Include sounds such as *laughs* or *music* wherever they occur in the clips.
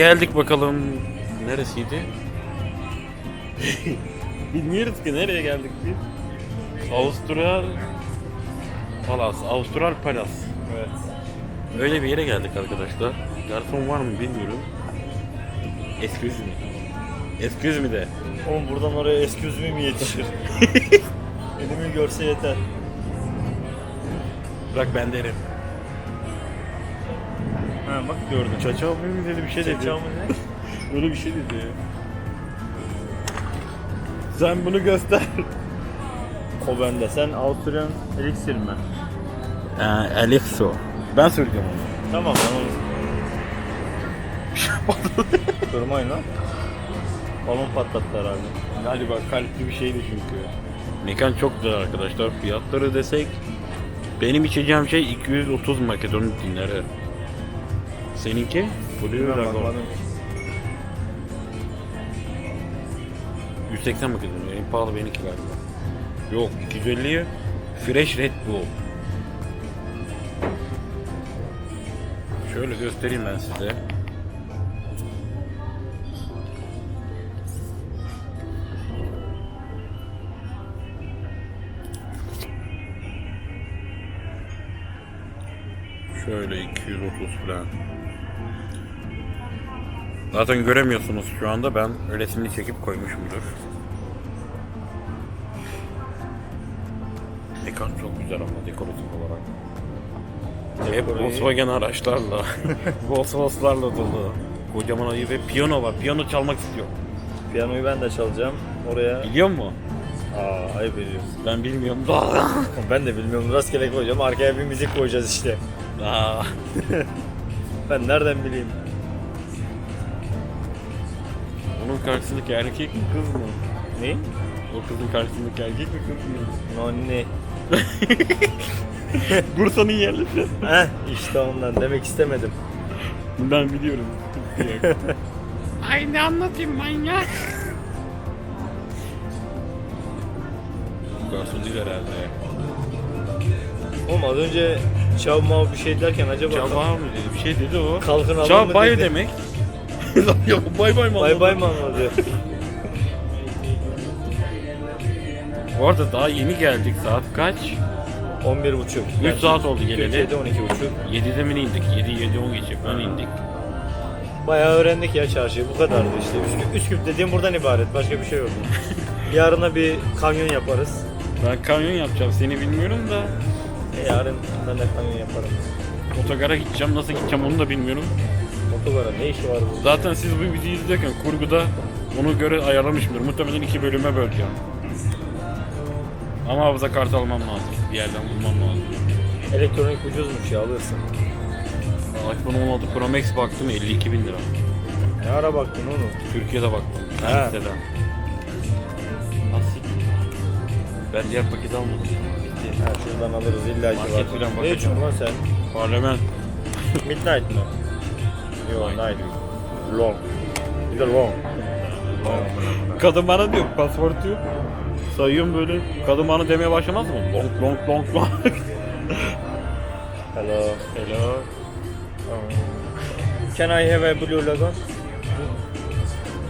geldik bakalım. Neresiydi? *laughs* Bilmiyoruz ki nereye geldik biz. Avustral Palas, Avustral Palas. Evet. Öyle bir yere geldik arkadaşlar. Garson var mı bilmiyorum. Excuse me. Excuse me de. Oğlum buradan oraya excuse me mi yetişir? *laughs* Elimi görse yeter. Bırak ben derim. Ha bak gördüm. Çaça mı dedi bir şey dedi. Çaçağımı ne? *laughs* Öyle bir şey dedi. Sen bunu göster. O bende. Sen Avusturyan elixir mi? Ee, Alexo. Ben söyleyeceğim onu. Tamam tamam. *laughs* Durmayın lan. Balon patlattı herhalde. Galiba kalpli bir şeydi çünkü. Mekan çok güzel arkadaşlar. Fiyatları desek benim içeceğim şey 230 Makedon dinleri. Seninki? Blue Dragon. bakmadım. 180 Makedon. En pahalı benimki galiba. Yok 250'ye Fresh Red Bull. Şöyle göstereyim ben size. Şöyle 230 falan. Zaten göremiyorsunuz şu anda ben resimini çekip koymuşumdur. Mekan çok güzel ama dekoratif olarak. Hep Dekoreyi- Volkswagen araçlarla, *laughs* Volkswagen'larla dolu. Kocaman ayı ve piyano var. Piyano çalmak istiyor. Piyanoyu ben de çalacağım. Oraya... Biliyor musun? Aa ayıp ediyorsun. Ben bilmiyorum. *laughs* Ben de bilmiyorum. Rastgele koyacağım. Arkaya bir müzik koyacağız işte. Aa. *laughs* Ben nereden bileyim? Onun karşısındaki erkek mi kız mı? Ne? O kızın karşısındaki erkek mi kız mı? Nonni. *laughs* Bursa'nın yerlisi. Heh işte ondan demek istemedim. Ben biliyorum. *laughs* Ay ne anlatayım manyak. Garson değil herhalde. Oğlum az önce çav mav bir şey derken acaba Çaba mı dedi? Bir şey dedi o. kalkın alın mı bay dedi. demek. *laughs* ya bay bay mı Bay bay anladın? mı anladı? Bu arada daha yeni geldik. Saat kaç? 11 buçuk. 3 saat oldu geleli. Türkiye'de 12 buçuk. 7'de mi indik? 7 7 10 geçe falan indik. Bayağı öğrendik ya çarşıyı. Bu kadardı işte. Üsküp, Üsküp dediğim buradan ibaret. Başka bir şey yok. *laughs* Yarına bir kamyon yaparız. Ben kamyon yapacağım. Seni bilmiyorum da. E, yarın ben de kamyon yaparım. Otogara gideceğim. Nasıl gideceğim onu da bilmiyorum. Otogara ne işi var bu? Zaten siz bu videoyu izlerken kurguda onu göre ayarlamışımdır. Muhtemelen iki bölüme böleceğim. Ama hafıza kartı almam lazım. Bir yerden bulmam lazım. Elektronik ucuzmuş ya alırsın. iPhone 16 Pro Max baktım 52 bin lira. Ne ara baktın oğlum? Türkiye'de baktım. Ha. Listeden. Nasıl? Ben diğer paketi almadım. Ha, şuradan alırız illa ki Market var. falan Ne bakacağım. lan sen? Parlament. *laughs* Midnight mı? Yok Night. Long. Bir de long. Kadın bana diyor pasaportu yok. Sayıyorum böyle. Kadın bana demeye başlamaz mı? Long long long long. *laughs* Hello. Hello. Can I have a blue logo?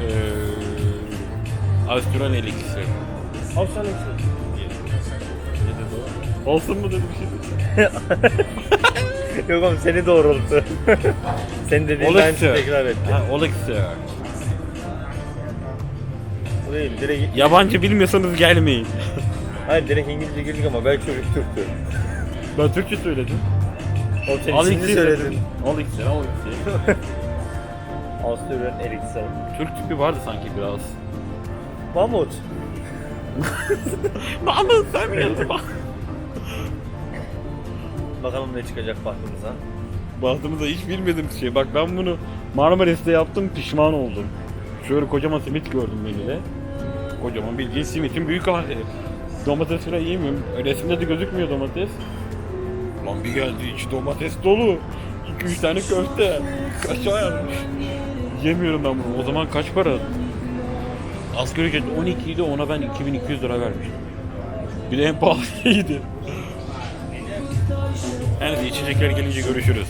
Ee. Al sana Olsun mu dedi bir şey dedi. *laughs* Yok oğlum seni doğrulttu. *laughs* Sen dediğin Olexir. aynısını tekrar etti. Ha, Olexir. Bu değil direkt... Yabancı bilmiyorsanız gelmeyin. *laughs* Hayır direkt İngilizce girdik ama belki çocuk Türktü. Ben Türkçe söyledim. Oğlum sen ismini söyledin. Olexir, Olexir. Avustralyan Eriksson. Türk tipi vardı sanki biraz. Mahmut. *laughs* Mahmut sen mi geldin bak? Bakalım ne çıkacak bahtımıza. Baktığımızda hiç bilmediğim şey. Bak ben bunu Marmaris'te yaptım pişman oldum. Şöyle kocaman simit gördüm beni de. Kocaman bildiğin simitin büyük hali. Domates falan yemiyorum. Resimde de gözükmüyor domates. Lan bir geldi içi domates dolu. 2-3 tane köfte. Kaça yazmış. Yemiyorum ben bunu. O zaman kaç para? Asgari ücret 12 idi ona ben 2200 lira vermiştim. Bir de en pahalıydı. Neyse içecekler gelince görüşürüz.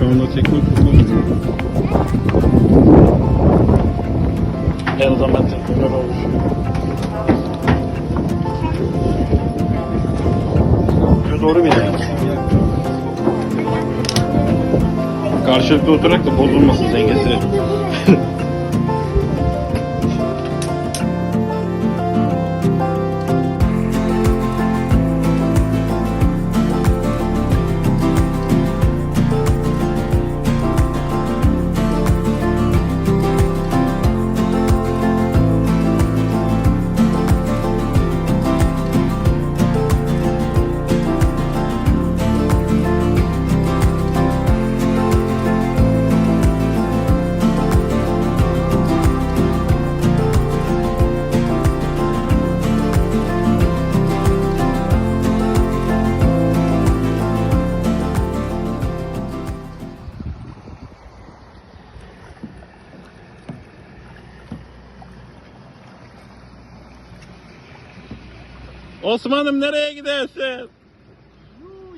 Şu anda tekne kullanılıyor. En zaman tekneler oluşuyor. Şuraya doğru bir gidelim. Karşılıklı oturak da bozulmasın dengesi. *laughs* Osman'ım nereye gidersin?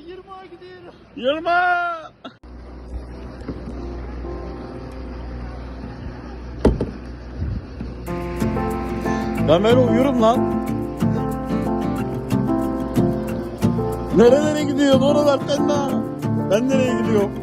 Yirmağa gidiyorum. Yılma! Ben böyle uyurum lan. Nerelere gidiyorsun oralar sen daha? Ben nereye gidiyorum?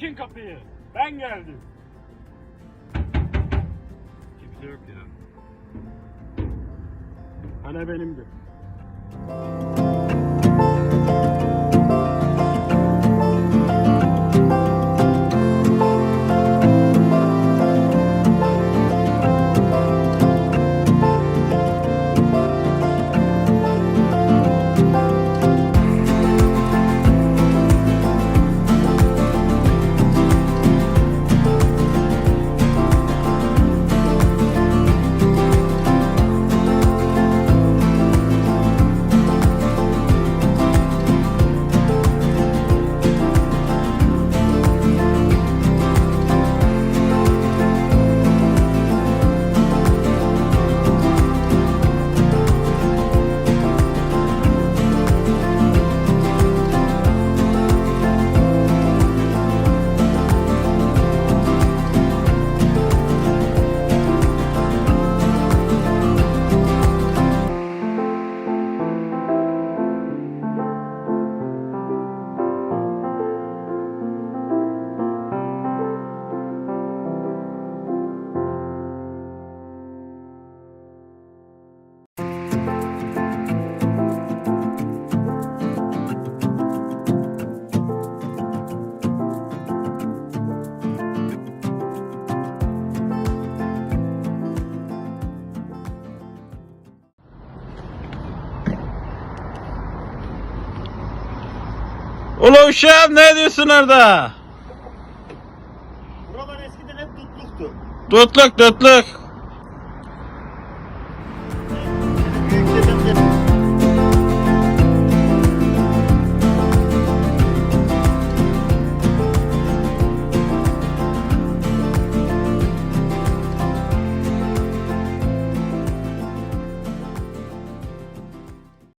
Açın kapıyı. Ben geldim. Kimse yok ya. Hani benimdi. Ula uşağım ne diyorsun orada? Buralar eskiden hep tutluktu. Tutluk tutluk.